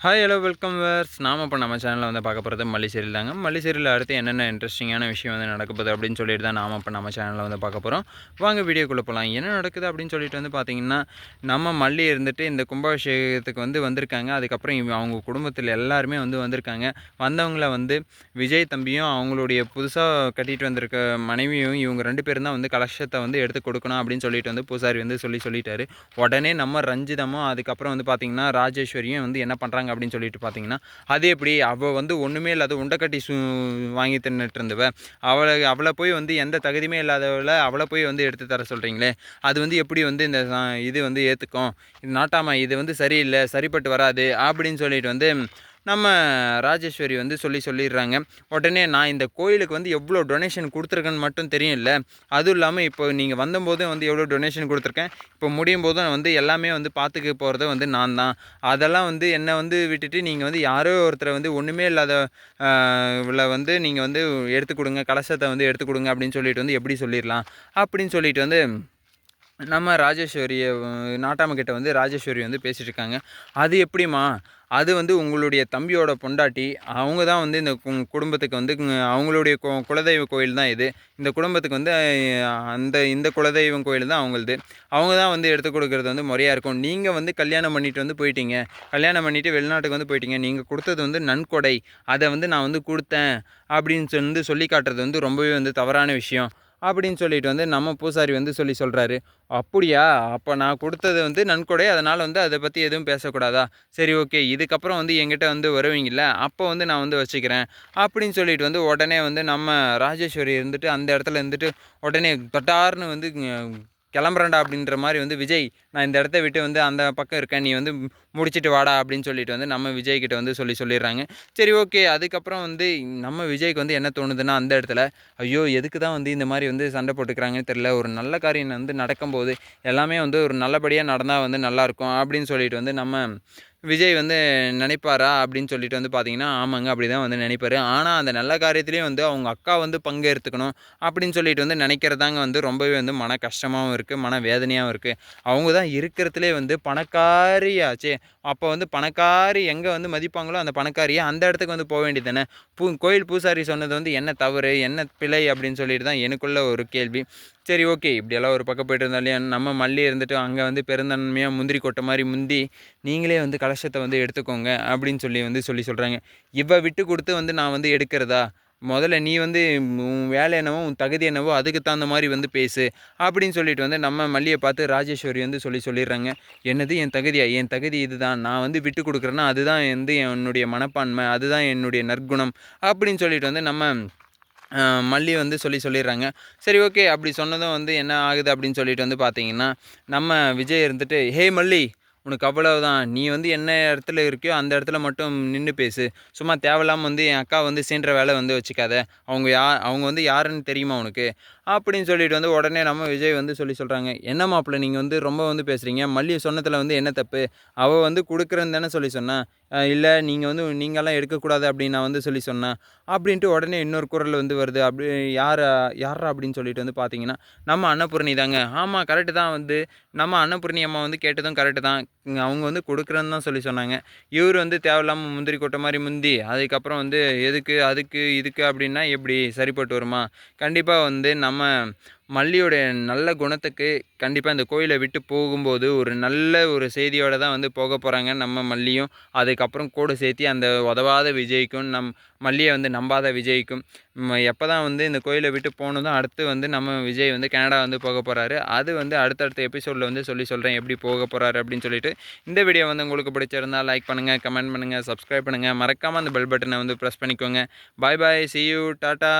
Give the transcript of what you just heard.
Hi hello welcome verse நாம் இப்போ நம்ம சேனலில் வந்து பார்க்க போகிறது மல்லிசேரியில் தாங்க மல்லிசேரியில் அடுத்து என்னென்ன இன்ட்ரெஸ்டிங்கான விஷயம் வந்து நடக்க போகுது அப்படின்னு சொல்லிட்டு தான் நாம் இப்போ நம்ம சேனலில் வந்து பார்க்க போகிறோம் வாங்க வீடியோக்குள்ளே போகலாம் என்ன நடக்குது அப்படின்னு சொல்லிட்டு வந்து பார்த்தீங்கன்னா நம்ம மல்லி இருந்துட்டு இந்த கும்பாபிஷேகத்துக்கு வந்து வந்திருக்காங்க. அதுக்கப்புறம் அவங்க குடும்பத்தில் எல்லாருமே வந்து வந்திருக்காங்க. வந்தவங்கள வந்து விஜய் தம்பியும் அவங்களுடைய புதுசாக கட்டிகிட்டு வந்திருக்க மனைவியும் இவங்க ரெண்டு பேரும் தான் வந்து கலசத்தை வந்து எடுத்து கொடுக்கணும் அப்படின்னு சொல்லிட்டு வந்து பூசாரி வந்து சொல்லி சொல்லிட்டாரு. உடனே நம்ம ரஞ்சிதமும் அதுக்கப்புறம் வந்து பார்த்திங்கன்னா ராஜேஸ்வரியும் வந்து என்ன பண்ணுறாங்க அப்படின்னு சொல்லிட்டு பார்த்தீங்கன்னா அது எப்படி? அவள் வந்து ஒன்றுமே இல்லாத உண்டக்கட்டி சு வாங்கி தின்னுட்டு இருந்தவ அவளை அவளை போய் வந்து எந்த தகுதியுமே இல்லாதவளை அவளை போய் வந்து எடுத்து தர சொல்கிறீங்களே அது வந்து எப்படி வந்து இந்த இது வந்து ஏற்றுக்கும் இது நாட்டாமா இது வந்து சரியில்லை சரிப்பட்டு வராது அப்படின்னு சொல்லிட்டு வந்து நம்ம ராஜேஸ்வரி வந்து சொல்லி சொல்லிடுறாங்க. உடனே நான் இந்த கோயிலுக்கு வந்து எவ்வளோ டொனேஷன் கொடுத்துருக்கேன்னு மட்டும் தெரியும்ல அதுவும் இல்லாமல் இப்போ நீங்கள் வந்தபோதும் வந்து எவ்வளோ டொனேஷன் கொடுத்துருக்கேன். இப்போ முடியும் போதும் வந்து எல்லாமே வந்து பார்த்துக்க போகிறத வந்து நான் தான். அதெல்லாம் வந்து என்னை வந்து விட்டுட்டு நீங்கள் வந்து யாரோ ஒருத்தரை வந்து ஒன்றுமே இல்லாத வந்து நீங்கள் வந்து எடுத்து கொடுங்க கலசத்தை வந்து எடுத்து கொடுங்க அப்படின்னு சொல்லிட்டு வந்து எப்படி சொல்லிடலாம்? அப்படின்னு சொல்லிட்டு வந்து நம்ம ராஜேஸ்வரியை நாட்டாம கிட்ட வந்து ராஜேஸ்வரி வந்து பேசிகிட்டு இருக்காங்க அது எப்படிம்மா? அது வந்து உங்களுடைய தம்பியோட பொண்டாட்டி அவங்க தான் வந்து இந்த குடும்பத்துக்கு வந்து அவங்களுடைய குலதெய்வ கோயில் தான் இது. இந்த குடும்பத்துக்கு வந்து அந்த இந்த குலதெய்வம் கோயில் தான் அவங்களது. அவங்க தான் வந்து எடுத்து கொடுக்கறது வந்து முறையாக இருக்கும். நீங்கள் வந்து கல்யாணம் பண்ணிட்டு வந்து போயிட்டீங்க. கல்யாணம் பண்ணிவிட்டு வெளிநாட்டுக்கு வந்து போயிட்டீங்க. நீங்கள் கொடுத்தது வந்து நன்கொடை. அதை வந்து நான் வந்து கொடுத்தேன். அப்படின்னு சொல்லி சொல்லி காட்டுறது வந்து ரொம்பவே வந்து தவறான விஷயம். அப்படின்னு சொல்லிட்டு வந்து நம்ம பூசாரி வந்து சொல்லி சொல்கிறாரு அப்படியா? அப்போ நான் கொடுத்தது வந்து நன்கொடை. அதனால் வந்து அதை பற்றி எதுவும் பேசக்கூடாதா? சரி ஓகே. இதுக்கப்புறம் வந்து என்கிட்ட வந்து வருவீங்கள்ல அப்போ வந்து நான் வந்து வச்சுக்கிறேன். அப்படின்னு சொல்லிட்டு வந்து உடனே வந்து நம்ம ராஜேஸ்வரி இருந்துட்டு அந்த இடத்துல இருந்துட்டு உடனே தொட்டார்னு வந்து கிளம்புறேன்டா அப்படின்ற மாதிரி வந்து விஜய் நான் இந்த இடத்த விட்டு வந்து அந்த பக்கம் இருக்கேன். நீ வந்து முடிச்சுட்டு வாடா அப்படின்னு சொல்லிட்டு வந்து நம்ம விஜய்கிட்ட வந்து சொல்லி சொல்லிடுறாங்க. சரி ஓகே. அதுக்கப்புறம் வந்து நம்ம விஜய்க்கு வந்து என்ன தோணுதுன்னா அந்த இடத்துல ஐயோ எதுக்கு தான் வந்து இந்த மாதிரி வந்து சண்டை போட்டுக்கிறாங்கன்னு தெரில ஒரு நல்ல காரியம் வந்து நடக்கும்போது எல்லாமே வந்து ஒரு நல்லபடியாக நடந்தால் வந்து நல்லாயிருக்கும் அப்படின்னு சொல்லிட்டு வந்து நம்ம விஜய் வந்து நினைப்பாரா அப்படின்னு சொல்லிட்டு வந்து பார்த்தீங்கன்னா ஆமாங்க அப்படி தான் வந்து நினைப்பார். ஆனால் அந்த நல்ல காரியத்துலேயும் வந்து அவங்க அக்கா வந்து பங்கேற்றுக்கணும் அப்படின்னு சொல்லிட்டு வந்து நினைக்கிறதாங்க வந்து ரொம்பவே வந்து மன கஷ்டமாகவும் இருக்குது மன வேதனையாகவும் இருக்குது அவங்க தான் இருக்கிறதுலே வந்து பணக்காரியாச்சே. அப்போ வந்து பணக்காரி எங்கே வந்து மதிப்பாங்களோ அந்த பணக்காரியை அந்த இடத்துக்கு வந்து போக வேண்டியது தானே. பூ கோயில் பூசாரி சொன்னது வந்து என்ன தவறு என்ன பிழை அப்படின்னு சொல்லிட்டு தான் எனக்குள்ள ஒரு கேள்வி. சரி ஓகே. இப்படியெல்லாம் ஒரு பக்கம் போயிட்டு இருந்தாலே நம்ம மல்லி இருந்துட்டு அங்கே வந்து பெருந்தன்மையாக முந்திரி கொட்டை மாதிரி முந்தி நீங்களே வந்து கலசத்தை வந்து எடுத்துக்கோங்க அப்படின்னு சொல்லி வந்து சொல்லி சொல்கிறாங்க இவ விட்டு கொடுத்து வந்து நான் வந்து எடுக்கிறதா? முதல்ல நீ வந்து உன் வேலை என்னவோ உன் தகுதி என்னவோ அதுக்கு தகுந்த மாதிரி வந்து பேசு அப்படின்னு சொல்லிட்டு வந்து நம்ம மல்லியை பார்த்து ராஜேஸ்வரி வந்து சொல்லி சொல்லிடுறாங்க. என்னது என் தகுதியா? என் தகுதி இதுதான். நான் வந்து விட்டு கொடுக்குறேன்னா அதுதான் வந்து என்னுடைய மனப்பான்மை அதுதான் என்னுடைய நற்குணம் அப்படின்னு சொல்லிட்டு வந்து நம்ம மல்லி வந்து சொல்லி சொல்லிடுறாங்க. சரி ஓகே அப்படி சொன்னதும் வந்து என்ன ஆகுது அப்படின்னு சொல்லிட்டு வந்து பார்த்தீங்கன்னா நம்ம விஜய் இருந்துட்டு ஹே மல்லி உனக்கு அவ்வளவுதான். நீ வந்து என்ன இடத்துல இருக்கியோ அந்த இடத்துல மட்டும் நின்று பேசு. சும்மா தேவையில்லாமல் வந்து என் அக்கா வந்து சீன்ற வேலை வந்து வச்சுக்காத. அவங்க யா அவங்க வந்து யாருன்னு தெரியுமா உனக்கு? அப்படின்னு சொல்லிட்டு வந்து உடனே நம்ம விஜய் வந்து சொல்லி சொல்கிறாங்க என்ன மாப்பிள்ள நீங்கள் வந்து ரொம்ப வந்து பேசுகிறீங்க மல்லி சொன்னதில் வந்து என்ன தப்பு? அவள் வந்து கொடுக்குறேன்னு தானே சொல்லி சொன்னான் இல்லை நீங்கள் வந்து நீங்கள்லாம் எடுக்கக்கூடாது அப்படின்னு நான் வந்து சொல்லி சொன்னேன் அப்படின்ட்டு உடனே இன்னொரு குரல் வந்து வருது. அப்படி யார் யாரா அப்படின்னு சொல்லிட்டு வந்து பார்த்தீங்கன்னா நம்ம அன்னபூர்ணி தாங்க. ஆமாம் கரெக்டு தான் வந்து. நம்ம அன்னபூர்ணி அம்மா வந்து கேட்டதும் கரெக்டு தான். அவங்க வந்து கொடுக்குறேன்னு தான் சொல்லி சொன்னாங்க. இவர் வந்து தேவையில்லாமல் முந்திரி கொட்டை மாதிரி முந்தி அதுக்கப்புறம் வந்து எதுக்கு அதுக்கு இதுக்கு அப்படின்னா எப்படி சரிப்பட்டு வருமா? கண்டிப்பாக வந்து நம்ம மல்லியோடைய நல்ல குணத்துக்கு கண்டிப்பாக இந்த கோயிலை விட்டு போகும்போது ஒரு நல்ல ஒரு செய்தியோடு தான் வந்து போக போகிறாங்க நம்ம மல்லியும். அதுக்கப்புறம் கூட சேர்த்து அந்த உதவாத விஜய்க்கும் நம் மல்லியை வந்து நம்பாத விஜய்க்கும். எப்போ தான் வந்து இந்த கோயிலை விட்டு போனதும் அடுத்து வந்து நம்ம விஜய் வந்து கனடா வந்து போக போகிறாரு அது வந்து அடுத்தடுத்த எபிசோடில் வந்து சொல்லி சொல்கிறேன் எப்படி போக போகிறாரு அப்படின்னு சொல்லிட்டு. இந்த வீடியோ வந்து உங்களுக்கு பிடிச்சிருந்தா லைக் பண்ணுங்கள் கமெண்ட் பண்ணுங்கள் சப்ஸ்கிரைப் பண்ணுங்கள் மறக்காமல் அந்த பெல் பட்டனை வந்து ப்ரெஸ் பண்ணிக்கோங்க. Bye bye see you tata